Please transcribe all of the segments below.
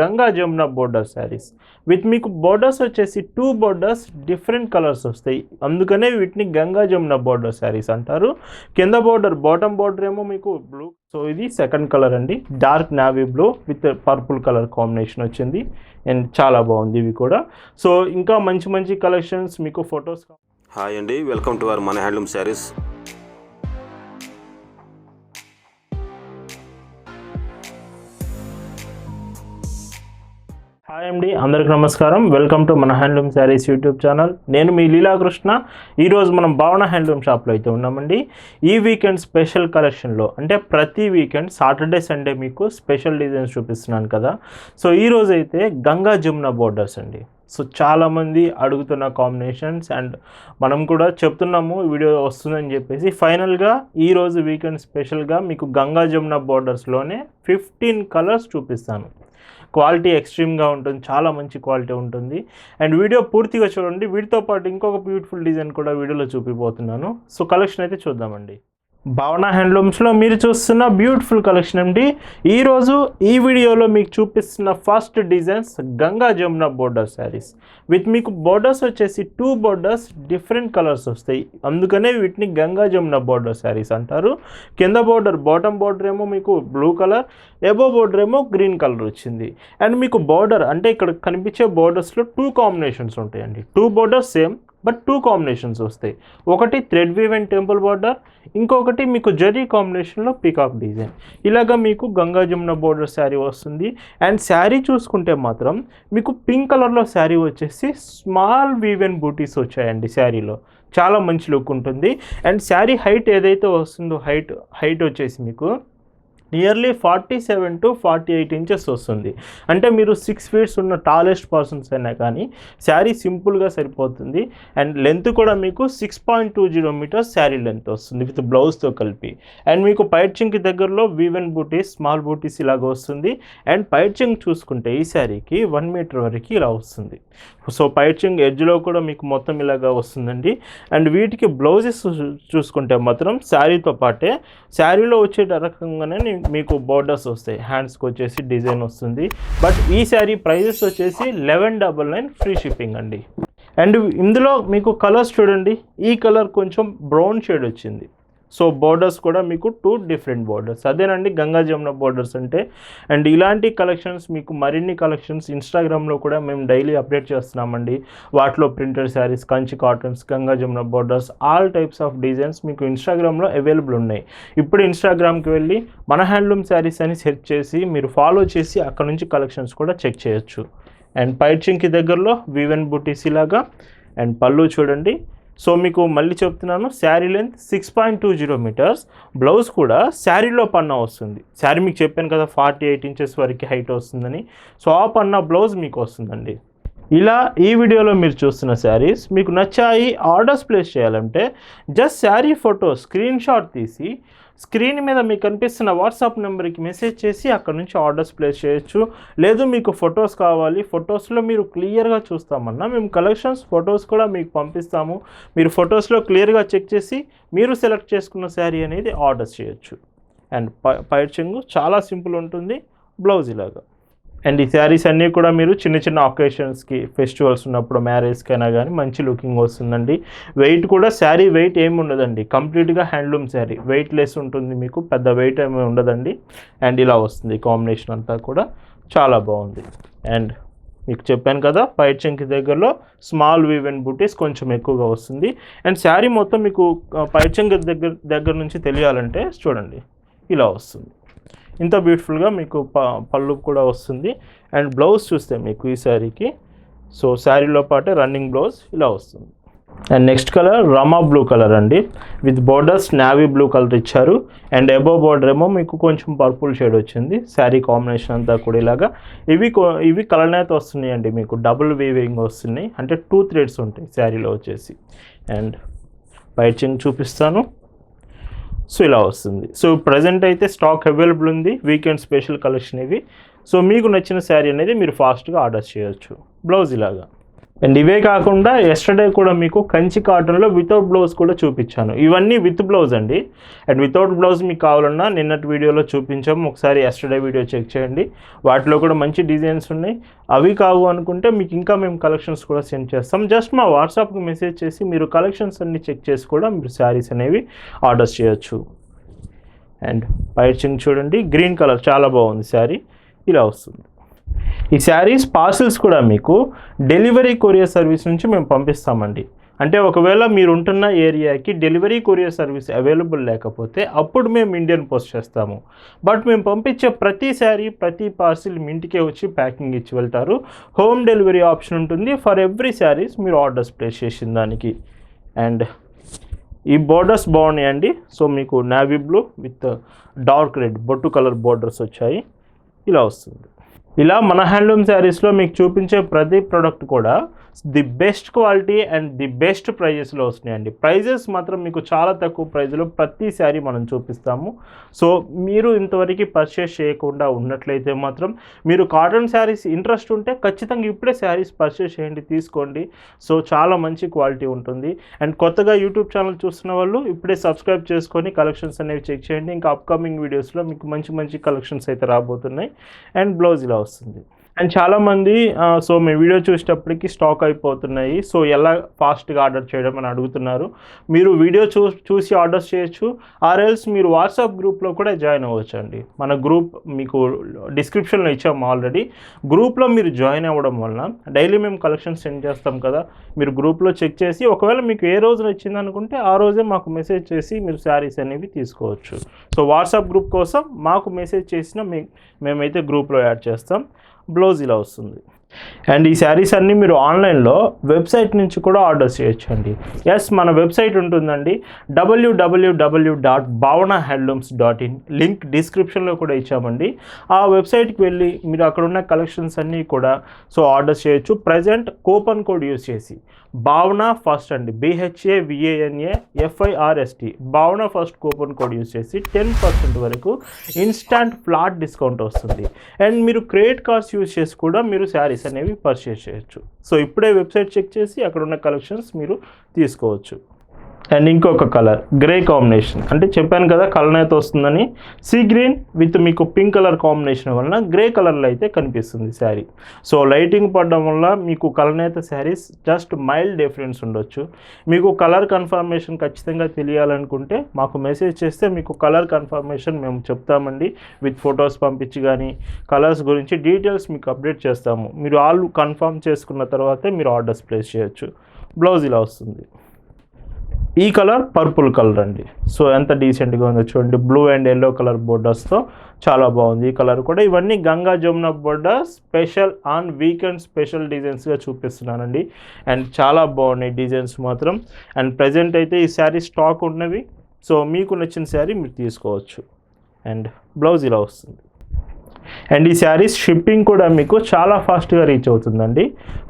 Ganga Jamuna border saris with మీకు borders వచ్చేసి two borders different colours వస్తాయి. అందుకనే వీటిని గంగా జమున బోర్డర్ శారీస్ అంటారు. కింద బోర్డర్ బాటమ్ బోర్డర్ ఏమో మీకు బ్లూ సో ఇది సెకండ్ కలర్ అండి. Dark navy blue with purple colour combination వచ్చింది. అండ్ చాలా బాగుంది ఇవి కూడా. సో ఇంకా మంచి మంచి కలెక్షన్స్ మీకు ఫొటోస్ హాయ్ అండి వెల్కమ్ టు అవర్ మన హ్యాండ్లూమ్ శారీస్ హాయ్ అండి. అందరికి నమస్కారం. వెల్కమ్ టు మన హ్యాండ్లూమ్ శారీస్ యూట్యూబ్ ఛానల్ నేను మీ లీలాకృష్ణ. ఈరోజు మనం భావన హ్యాండ్లూమ్ షాప్లో అయితే ఉన్నామండి. ఈ వీకెండ్ స్పెషల్ కలెక్షన్లో అంటే ప్రతి వీకెండ్ సాటర్డే సండే మీకు స్పెషల్ డిజైన్స్ చూపిస్తున్నాను కదా. సో ఈరోజు అయితే గంగా జమున బోర్డర్స్ అండి. సో చాలామంది అడుగుతున్న కాంబినేషన్స్ అండ్ మనం కూడా చెప్తున్నాము వీడియో వస్తుందని చెప్పేసి. ఫైనల్గా ఈరోజు వీకెండ్ స్పెషల్గా మీకు గంగా జమున బోర్డర్స్లోనే ఫిఫ్టీన్ కలర్స్ చూపిస్తాను. క్వాలిటీ ఎక్స్ట్రీమ్గా ఉంటుంది చాలా మంచి క్వాలిటీ ఉంటుంది. అండ్ వీడియో పూర్తిగా చూడండి. వీటితో పాటు ఇంకొక బ్యూటిఫుల్ డిజైన్ కూడా వీడియోలో చూపిపోతున్నాను సో కలెక్షన్ అయితే చూద్దామండి. భావన హ్యాండ్లూమ్స్లో మీరు చూస్తున్న బ్యూటిఫుల్ కలెక్షన్ అండి. ఈరోజు ఈ వీడియోలో మీకు చూపిస్తున్న first designs Ganga Jamuna border saris. With మీకు బోర్డర్స్ వచ్చేసి టూ బోర్డర్స్ డిఫరెంట్ కలర్స్ వస్తాయి. అందుకనే వీటిని గంగా జమున బోర్డర్ శారీస్ అంటారు. కింద బోర్డర్ బాటమ్ బోర్డర్ ఏమో మీకు బ్లూ కలర్ ఎబో బోర్డర్ ఏమో గ్రీన్ కలర్ వచ్చింది. అండ్ మీకు బోర్డర్ అంటే ఇక్కడ కనిపించే బోర్డర్స్లో టూ కాంబినేషన్స్ ఉంటాయండి. Two borders same but two combinations వస్తాయి. ఒకటి thread weave and temple border ఇంకొకటి మీకు జరీ కాంబినేషన్లో పీకాక్ డిజైన్ ఇలాగా మీకు గంగా జమున బోర్డర్ శారీ వస్తుంది. అండ్ శారీ చూసుకుంటే మాత్రం మీకు పింక్ కలర్లో శారీ వచ్చేసి స్మాల్ వీవ్ అండ్ బూటీస్ వచ్చాయండి శారీలో చాలా మంచి లుక్ ఉంటుంది. అండ్ శారీ హైట్ ఏదైతే వస్తుందో హైట్ హైట్ వచ్చేసి మీకు nearly forty seven to forty eight inches వస్తుంది. అంటే మీరు సిక్స్ ఫీట్స్ ఉన్న టాలెస్ట్ పర్సన్స్ అయినా కానీ శారీ సింపుల్గా సరిపోతుంది. అండ్ లెంత్ కూడా మీకు six point two zero metres sari length వస్తుంది విత్ బ్లౌజ్తో కలిపి. అండ్ మీకు పైట్చింగ్కి దగ్గరలో వీవెన్ బూటీస్ స్మాల్ బూటీస్ ఇలాగ వస్తుంది. అండ్ పైర్చింగ్ చూసుకుంటే ఈ శారీకి వన్ మీటర్ వరకు ఇలా వస్తుంది. సో పైచింగ్ ఎడ్జ్లో కూడా మీకు మొత్తం ఇలాగా వస్తుందండి. అండ్ వీటికి బ్లౌజెస్ చూసుకుంటే మాత్రం శారీతో పాటే శారీలో వచ్చే రకంగానే మీకు బోర్డర్స్ వస్తాయి. హ్యాండ్స్కి వచ్చేసి డిజైన్ వస్తుంది. బట్ ఈ శారీ ప్రైజెస్ వచ్చేసి eleven double nine free shipping అండి. అండ్ ఇందులో మీకు కలర్స్ చూడండి. ఈ కలర్ కొంచెం బ్రౌన్ షేడ్ వచ్చింది. సో బోర్డర్స్ కూడా మీకు టూ డిఫరెంట్ బోర్డర్స్ అదేనండి గంగా జమున బోర్డర్స్ అంటే అండ్ ఇలాంటి కలెక్షన్స్ మీకు మరిన్ని కలెక్షన్స్ ఇన్స్టాగ్రామ్లో కూడా మేము డైలీ అప్డేట్ చేస్తున్నామండి. వాటిలో printed saris Kanchi cottons Ganga Jamuna borders all types of designs మీకు ఇన్స్టాగ్రామ్లో అవైలబుల్ ఉన్నాయి. ఇప్పుడు ఇన్స్టాగ్రామ్కి వెళ్ళి మన హ్యాండ్లూమ్ శారీస్ అని సెర్చ్ చేసి మీరు ఫాలో చేసి అక్కడ నుంచి కలెక్షన్స్ కూడా చెక్ చేయొచ్చు. అండ్ పైచింకి దగ్గరలో వివెన్ బుటీసీ లాగా అండ్ పళ్ళు చూడండి. సో మీకు మళ్ళీ చెప్తున్నాను sari length six point two zero metres blouse కూడా శారీలో పన్నా వస్తుంది. శారీ మీకు చెప్పాను కదా ఫార్టీ ఎయిట్ ఇంచెస్ వరకు హైట్ వస్తుందని. సో ఆ పన్నా బ్లౌజ్ మీకు వస్తుందండి. ఇలా ఈ వీడియోలో మీరు చూస్తున్న శారీస్ మీకు నచ్చాయి ఆర్డర్స్ ప్లేస్ చేయాలంటే just sari photo screen shot తీసి స్క్రీన్ మీద మీకు కనిపిస్తున్న వాట్సాప్ నెంబర్కి మెసేజ్ చేసి అక్కడ నుంచి ఆర్డర్స్ ప్లేస్ చేయొచ్చు. లేదు మీకు ఫొటోస్ కావాలి. ఫొటోస్లో మీరు క్లియర్గా చూస్తామన్నా మేము కలెక్షన్స్ ఫొటోస్ కూడా మీకు పంపిస్తాము. మీరు ఫొటోస్లో క్లియర్గా చెక్ చేసి మీరు సెలెక్ట్ చేసుకున్న శారీ అనేది ఆర్డర్ చేయొచ్చు. అండ్ పైచింగ్ చాలా సింపుల్ ఉంటుంది. బ్లౌజ్ ఇలాగా. అండ్ ఈ శారీస్ అన్నీ కూడా మీరు చిన్న చిన్న ఆకేషన్స్కి ఫెస్టివల్స్ ఉన్నప్పుడు మ్యారేజ్కి అయినా కానీ మంచి లుకింగ్ వస్తుందండి. వెయిట్ కూడా శారీ వెయిట్ ఏమి ఉండదండి. కంప్లీట్గా హ్యాండ్లూమ్ శారీ వెయిట్ లెస్ ఉంటుంది మీకు పెద్ద వెయిట్ ఏమి ఉండదండి. అండ్ ఇలా వస్తుంది కాంబినేషన్ అంతా కూడా. చాలా బాగుంది. అండ్ మీకు చెప్పాను కదా పైచంకి దగ్గరలో స్మాల్ వీవెన్ బూటీస్ కొంచెం ఎక్కువగా వస్తుంది. అండ్ శారీ మొత్తం మీకు పైచంకి దగ్గర దగ్గర నుంచి తెలియాలంటే చూడండి. ఇలా వస్తుంది. ఇంత బ్యూటిఫుల్గా మీకు ప పళ్ళు కూడా వస్తుంది. అండ్ బ్లౌజ్ చూస్తే మీకు ఈ శారీకి సో శారీలో పాటే రన్నింగ్ బ్లౌజ్ ఇలా వస్తుంది. And next colour Rama blue colour అండి. With borders navy blue colour ఇచ్చారు. అండ్ ఎబో బోర్డర్ ఏమో మీకు కొంచెం పర్పుల్ షేడ్ వచ్చింది. శారీ కాంబినేషన్ అంతా కూడా ఇలాగా. ఇవి ఇవి ఇవి అయితే వస్తున్నాయి అండి మీకు. డబుల్ వీవింగ్ వస్తున్నాయి. అంటే టూ థ్రెడ్స్ ఉంటాయి శారీలో వచ్చేసి. అండ్ బయట చూపిస్తాను. సో ఇలా వస్తుంది. సో ప్రజెంట్ అయితే స్టాక్ అవైలబుల్ ఉంది. వీకెండ్ స్పెషల్ కలెక్షన్ ఇవి. సో మీకు నచ్చిన శారీ అనేది మీరు ఫాస్ట్గా ఆర్డర్ చేయొచ్చు. బ్లౌజ్ ఇలాగా. అండ్ ఇవే కాకుండా ఎస్టర్డే కూడా మీకు కంచి కాటన్లో వితౌట్ బ్లౌజ్ కూడా చూపించాను. ఇవన్నీ విత్ బ్లౌజ్ అండి. అండ్ వితౌట్ బ్లౌజ్ మీకు కావాలన్నా నిన్నటి వీడియోలో చూపించాము. ఒకసారి ఎస్టర్డే వీడియో చెక్ చేయండి. వాటిలో కూడా మంచి డిజైన్స్ ఉన్నాయి. అవి కావు అనుకుంటే మీకు ఇంకా మేము కలెక్షన్స్ కూడా సెండ్ చేస్తాం. జస్ట్ మా వాట్సాప్కి మెసేజ్ చేసి మీరు కలెక్షన్స్ అన్ని చెక్ చేసి కూడా మీరు శారీస్ అనేవి ఆర్డర్స్ చేయొచ్చు. అండ్ పైచింగ్ చూడండి. గ్రీన్ కలర్ చాలా బాగుంది శారీ ఇలా వస్తుంది. ఈ శారీస్ పార్సిల్స్ కూడా మీకు డెలివరీ కొరియర్ సర్వీస్ నుంచి మేము పంపిస్తామండి. అంటే ఒకవేళ మీరు ఉంటున్న ఏరియాకి డెలివరీ కొరియర్ సర్వీస్ అవైలబుల్ లేకపోతే అప్పుడు మేము ఇండియన్ పోస్ట్ చేస్తాము. బట్ మేము పంపించే ప్రతి శారీ ప్రతి పార్సిల్ మీ ఇంటికే వచ్చి ప్యాకింగ్ ఇచ్చి వెళ్తారు. హోమ్ డెలివరీ ఆప్షన్ ఉంటుంది. ఫర్ ఎవ్రీ శారీస్ మీరు ఆర్డర్స్ ప్లేస్ చేసిన దానికి. అండ్ ఈ బోర్డర్స్ బాగున్నాయండి. సో మీకు navy blue with dark red బొట్టు కలర్ బోర్డర్స్ వచ్చాయి. ఇలా వస్తుంది. ఇలా మన హ్యాండ్లూమ్ శారీస్లో మీకు చూపించే ప్రతి ప్రోడక్ట్ కూడా the best quality and the best ప్రైజెస్లో వస్తున్నాయండి. ప్రైజెస్ మాత్రం మీకు చాలా తక్కువ ప్రైజ్లో ప్రతి మనం చూపిస్తాము. సో మీరు ఇంతవరకు పర్చేస్ చేయకుండా ఉన్నట్లయితే మాత్రం మీరు కాటన్ శారీస్ ఇంట్రెస్ట్ ఉంటే ఖచ్చితంగా ఇప్పుడే శారీస్ పర్చేస్ చేయండి తీసుకోండి. సో చాలా మంచి క్వాలిటీ ఉంటుంది. అండ్ కొత్తగా యూట్యూబ్ ఛానల్ చూస్తున్న వాళ్ళు ఇప్పుడే సబ్స్క్రైబ్ చేసుకొని కలెక్షన్స్ అనేవి చెక్ చేయండి. ఇంకా అప్కమింగ్ వీడియోస్లో మీకు మంచి మంచి కలెక్షన్స్ అయితే రాబోతున్నాయి. అండ్ బ్లౌజ్ ఇలా వస్తుంది. అండ్ చాలామంది సో మీ వీడియో చూసేటప్పటికి స్టాక్ అయిపోతున్నాయి. సో ఎలా ఫాస్ట్గా ఆర్డర్ చేయడం అని అడుగుతున్నారు. మీరు వీడియో చూ చూసి ఆర్డర్స్ చేయొచ్చు. ఆర్ఎల్స్ మీరు వాట్సాప్ గ్రూప్లో కూడా జాయిన్ అవ్వచ్చు అండి మన గ్రూప్ మీకు డిస్క్రిప్షన్లో ఇచ్చాము ఆల్రెడీ. గ్రూప్లో మీరు జాయిన్ అవ్వడం వలన డైలీ మేము కలెక్షన్ సెండ్ చేస్తాం కదా మీరు గ్రూప్లో చెక్ చేసి ఒకవేళ మీకు ఏ రోజు నచ్చింది అనుకుంటే ఆ రోజే మాకు మెసేజ్ చేసి మీరు శారీస్ అనేవి తీసుకోవచ్చు. సో వాట్సాప్ గ్రూప్ కోసం మాకు మెసేజ్ చేసిన మీ మేమైతే గ్రూప్లో యాడ్ చేస్తాం. బ్లౌజ్ ఇలా వస్తుంది. అండ్ ఈ శారీస్ అన్నీ మీరు ఆన్లైన్లో వెబ్సైట్ నుంచి కూడా ఆర్డర్ చేయొచ్చు అండి ఎస్ మన వెబ్సైట్ ఉంటుందండి. W W W dot Bhavana handlooms dot in link డిస్క్రిప్షన్లో కూడా ఇచ్చామండి. ఆ వెబ్సైట్కి వెళ్ళి మీరు అక్కడ ఉన్న కలెక్షన్స్ అన్నీ కూడా సో ఆర్డర్ చేయొచ్చు. ప్రజెంట్ కూపన్ కోడ్ యూస్ చేసి. భావన ఫస్ట్ అండి. B H A V A N A F I R S T Bhavana first coupon code use చేసి టెన్ పర్సెంట్ వరకు ఇన్స్టాంట్ ఫ్లాట్ డిస్కౌంట్ వస్తుంది. అండ్ మీరు credit cards use చేసి కూడా మీరు శారీస్ అనేవి పర్చేస్ చేయొచ్చు. సో ఇప్పుడే వెబ్సైట్ చెక్ చేసి అక్కడ ఉన్న కలెక్షన్స్ మీరు తీసుకోవచ్చు. అండ్ ఇంకొక కలర్ గ్రే కాంబినేషన్. అంటే చెప్పాను కదా కలర్ అయితే వస్తుందని. సీ గ్రీన్ విత్ మీకు పింక్ కలర్ కాంబినేషన్ వలన గ్రే కలర్లో అయితే కనిపిస్తుంది శారీ. సో లైటింగ్ పడడం వల్ల మీకు కలనేత శారీస్ జస్ట్ మైల్డ్ డిఫరెన్స్ ఉండొచ్చు. మీకు కలర్ కన్ఫర్మేషన్ ఖచ్చితంగా తెలియాలనుకుంటే మాకు మెసేజ్ చేస్తే మీకు కలర్ కన్ఫర్మేషన్ మేము చెప్తామండి. విత్ ఫొటోస్ పంపించి కానీ కలర్స్ గురించి డీటెయిల్స్ మీకు అప్డేట్ చేస్తాము. మీరు ఆల్ కన్ఫర్మ్ చేసుకున్న తర్వాతే మీరు ఆర్డర్స్ ప్లేస్ చేయొచ్చు. బ్లౌజ్ ఇలా వస్తుంది. ఈ కలర్ పర్పుల్ కలర్ అండి. సో ఎంత డీసెంట్గా ఉందో చూడండి. బ్లూ అండ్ ఎల్లో కలర్ బోర్డర్స్తో చాలా బాగుంది ఈ కలర్ కూడా. ఇవన్నీ Ganga Jamuna border special on weekend special డిజైన్స్గా చూపిస్తున్నానండి. అండ్ చాలా బాగున్నాయి డిజైన్స్ మాత్రం. అండ్ ప్రజెంట్ అయితే ఈ శారీ స్టాక్ ఉన్నవి. సో మీకు నచ్చిన శారీ మీరు తీసుకోవచ్చు. అండ్ బ్లౌజ్ ఇలా వస్తుంది. అండ్ ఈ శారీస్ షిప్పింగ్ కూడా మీకు చాలా ఫాస్ట్గా రీచ్ అవుతుందండి.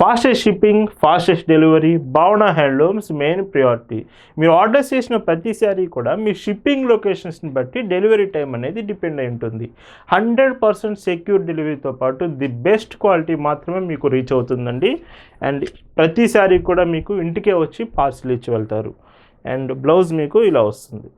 Fastest shipping fastest delivery Bhavana handlooms main priority మీరు ఆర్డర్ చేసిన ప్రతి శారీ కూడా మీ షిప్పింగ్ లొకేషన్స్ని బట్టి డెలివరీ టైం అనేది డిపెండ్ అయి ఉంటుంది. హండ్రెడ్ పర్సెంట్ సెక్యూర్ డెలివరీతో పాటు ది బెస్ట్ క్వాలిటీ మాత్రమే మీకు రీచ్ అవుతుందండి. అండ్ ప్రతి శారీ కూడా మీకు ఇంటికే వచ్చి పార్సిల్ ఇచ్చి వెళ్తారు. అండ్ బ్లౌజ్ మీకు ఇలా వస్తుంది.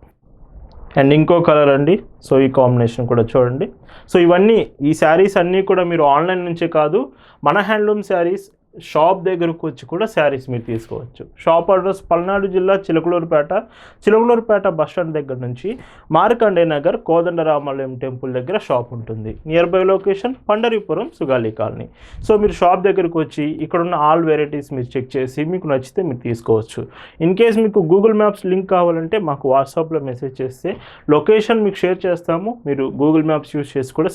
అండ్ ఇంకో కలర్ అండి. సో ఈ కాంబినేషన్ కూడా చూడండి. సో ఇవన్నీ ఈ శారీస్ అన్నీ కూడా మీరు ఆన్లైన్ నుంచే కాదు మన హ్యాండ్లూమ్ శారీస్ షాప్ దగ్గరకు వచ్చి కూడా శారీస్ మీరు తీసుకోవచ్చు. షాప్ అడ్రస్ పల్నాడు జిల్లా చిలకలూరుపేట చిలకలూరుపేట బస్ స్టాండ్ దగ్గర నుంచి మార్కండే నగర్ కోదండరామాలయం టెంపుల్ దగ్గర షాప్ ఉంటుంది. Near by location Pandaripuram Sugali colony. So మీరు షాప్ దగ్గరకు వచ్చి ఇక్కడ ఉన్న ఆల్ వెరైటీస్ మీరు చెక్ చేసి మీకు నచ్చితే మీరు తీసుకోవచ్చు. ఇన్ కేస్ మీకు గూగుల్ మ్యాప్స్ లింక్ కావాలంటే మాకు వాట్సాప్లో మెసేజ్ చేస్తే లొకేషన్ మీకు షేర్ చేస్తాము. మీరు గూగుల్ మ్యాప్స్ యూస్ చేసి కూడా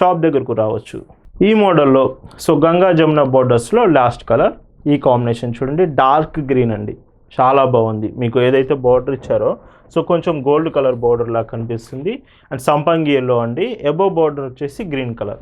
షాప్ దగ్గరకు రావచ్చు. ఈ మోడల్లో సో గంగా జమున బోర్డర్స్లో లాస్ట్ కలర్ ఈ కాంబినేషన్ చూడండి డార్క్ గ్రీన్ అండి. చాలా బాగుంది. మీకు ఏదైతే బార్డర్ ఇచ్చారో సో కొంచెం గోల్డ్ కలర్ బార్డర్ లాగా కనిపిస్తుంది. అండ్ సంపంగి ఎల్లో అండి. ఎబో బార్డర్ వచ్చేసి గ్రీన్ కలర్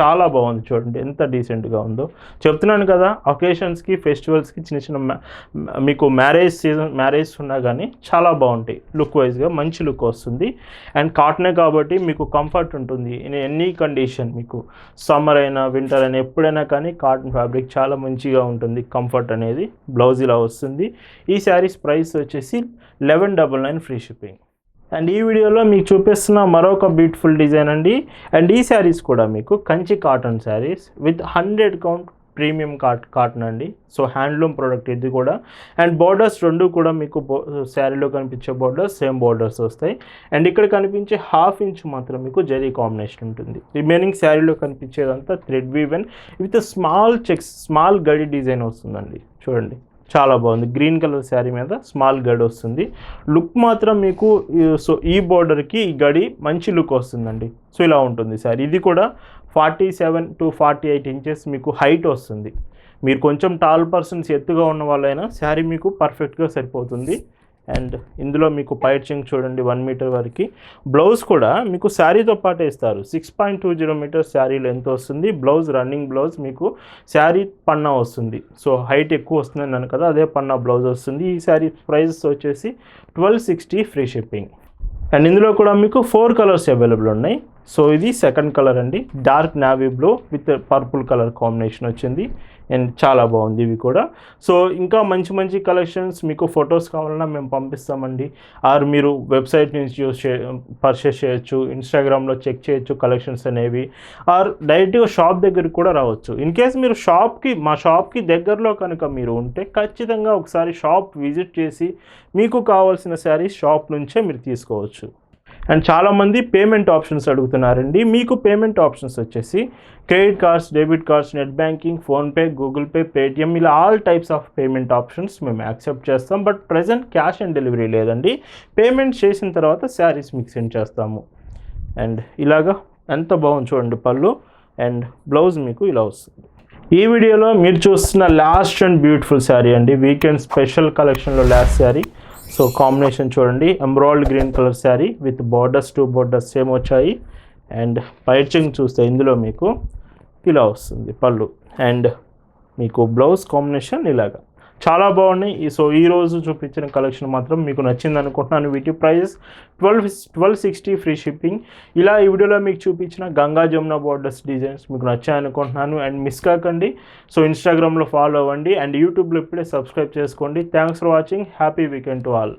చాలా బాగుంది చూడండి. ఎంత డీసెంట్గా ఉందో. చెప్తున్నాను కదా అకేషన్స్కి ఫెస్టివల్స్కి చిన్న చిన్న మ్యా- మీకు మ్యారేజ్ సీజన్ మ్యారేజ్ ఉన్నా కానీ చాలా బాగుంటాయి. లుక్ వైజ్గా మంచి లుక్ వస్తుంది. అండ్ కాటనే కాబట్టి మీకు కంఫర్ట్ ఉంటుంది. ఇన్ ఎనీ కండిషన్ మీకు. సమ్మర్ అయినా వింటర్ అయినా ఎప్పుడైనా కానీ కాటన్ ఫ్యాబ్రిక్ చాలా మంచిగా ఉంటుంది. కంఫర్ట్ అనేది. బ్లౌజ్ ఇలా వస్తుంది. ఈ శారీస్ ప్రైస్ వచ్చేసి eleven double nine free shipping and ఈ వీడియోలో మీకు చూపిస్తున్న మరొక బ్యూటిఫుల్ డిజైన్ అండి. అండ్ ఈ శారీస్ కూడా మీకు Kanchi cotton saris with hundred count premium cot cotton అండి. సో హ్యాండ్లూమ్ ప్రోడక్ట్ ఇది కూడా. అండ్ బోర్డర్స్ రెండు కూడా మీకు శారీలో కనిపించే బోర్డర్స్ సేమ్ బోర్డర్స్ వస్తాయి. అండ్ ఇక్కడ కనిపించే హాఫ్ ఇంచ్ మాత్రం మీకు జరీ కాంబినేషన్ ఉంటుంది. రిమైనింగ్ శారీలో కనిపించేదంతా thread woven with small checks small గడి డిజైన్ వస్తుందండి. చూడండి. చాలా బాగుంది. గ్రీన్ కలర్ శారీ మీద స్మాల్ గడి వస్తుంది. లుక్ మాత్రం మీకు సో ఈ బోర్డర్కి ఈ గడి మంచి లుక్ వస్తుందండి. సో ఇలా ఉంటుంది శారీ ఇది కూడా forty seven to forty eight inches మీకు హైట్ వస్తుంది. మీరు కొంచెం టాల్ పర్సన్స్ ఎత్తుగా ఉన్న వాళ్ళైనా శారీ మీకు పర్ఫెక్ట్గా సరిపోతుంది. అండ్ ఇందులో మీకు పైచింగ్ చూడండి వన్ మీటర్ వరకు. బ్లౌజ్ కూడా మీకు శారీతో పాటే ఇస్తారు. Six point two zero metres sari length వస్తుంది. బ్లౌజ్ రన్నింగ్ బ్లౌజ్ మీకు శారీ పన్నా వస్తుంది. సో హైట్ ఎక్కువ వస్తుంది అన్నాను కదా అదే పన్నా బ్లౌజ్ వస్తుంది. ఈ శారీ ప్రైజెస్ వచ్చేసి twelve sixty free shipping. And ఇందులో కూడా మీకు ఫోర్ కలర్స్ అవైలబుల్ ఉన్నాయి. సో ఇది సెకండ్ కలర్ అండి. Dark navy blue with purple colour combination వచ్చింది. అండ్ చాలా బాగుంది ఇవి కూడా. సో ఇంకా మంచి మంచి కలెక్షన్స్ మీకు ఫొటోస్ కావాలన్నా మేము పంపిస్తామండి. ఆర్ మీరు వెబ్సైట్ నుంచి యూస్ చే పర్చేస్ చేయొచ్చు ఇన్స్టాగ్రామ్లో చెక్ చేయొచ్చు కలెక్షన్స్ అనేవి. ఆర్ డైరెక్ట్గా షాప్ దగ్గరికి కూడా రావచ్చు. ఇన్ కేస్ మీరు షాప్కి మా షాప్కి దగ్గరలో కనుక మీరు ఉంటే ఖచ్చితంగా ఒకసారి షాప్ విజిట్ చేసి మీకు కావాల్సిన శారీస్ షాప్ నుంచే మీరు తీసుకోవచ్చు. అండ్ చాలామంది పేమెంట్ ఆప్షన్స్ అడుగుతున్నారండి. మీకు పేమెంట్ ఆప్షన్స్ వచ్చేసి credit cards debit cards net banking PhonePe Google Pay Paytm ఇలా all types of payment options మేము యాక్సెప్ట్ చేస్తాం. But present cash on delivery లేదండి. పేమెంట్ చేసిన తర్వాత శారీస్ మీకు సెండ్ చేస్తాము. అండ్ ఇలాగా ఎంత బాగుంది చూడండి పళ్ళు. అండ్ బ్లౌజ్ మీకు ఇలా వస్తుంది. ఈ వీడియోలో మీరు చూస్తున్న లాస్ట్ అండ్ బ్యూటిఫుల్ శారీ అండి. వీకెండ్ స్పెషల్ కలెక్షన్లో లాస్ట్ శారీ. సో కాంబినేషన్ చూడండి. Emerald green colour sari with borders two borders same వచ్చాయి. అండ్ పైచింగ్ చూస్తే ఇందులో మీకు ఇలా వస్తుంది పళ్ళు. అండ్ మీకు బ్లౌజ్ కాంబినేషన్ ఇలాగా. చాలా బాగున్నాయి. సో ఈ రోజు చూపించిన కలెక్షన్ మాత్రం మీకు నచ్చింది అనుకుంటున్నాను. వీటి prices twelve twelve sixty free shipping ఇలా ఈ వీడియోలో మీకు చూపించిన గంగా జమున బోర్డర్స్ డిజైన్స్ మీకు నచ్చాయి అనుకుంటున్నాను. అండ్ మిస్ కాకండి. సో ఇన్స్టాగ్రామ్లో ఫాలో అవ్వండి. అండ్ యూట్యూబ్లో ఇప్పుడే సబ్స్క్రైబ్ చేసుకోండి. Thanks for watching happy weekend to all